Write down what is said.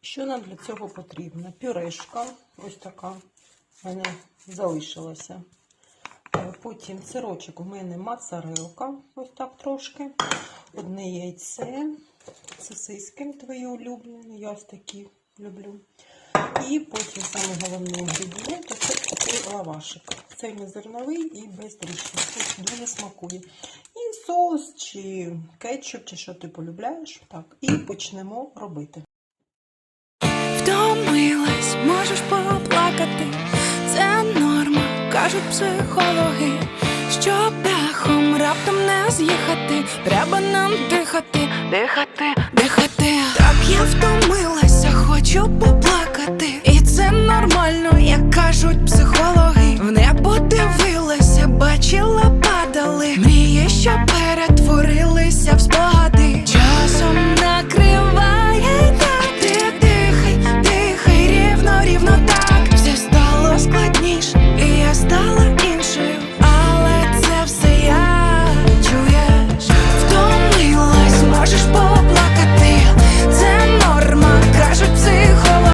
Що нам для цього потрібно? Пюрешка, ось така в мене залишилася. Е, Потім сирочок у мене моцарелка, ось так трошки. Одне яйце, сосиски твої улюблені, я ось такі люблю. І потім саме головний інгредієнт це такий лавашик. Це не зерновий і без. Тут дуже смакує. І соус, чи кетчуп, чи що ти полюбляєш. Так, і почнемо робити. Кажуть психологи. що дахом раптом не з'їхати, треба нам дихати, дихати, дихати. Так я втомилася, хочу поплакати. І це нормально, як кажуть психологи. В небо дивилася, бачила, падали. Мріє, що стало.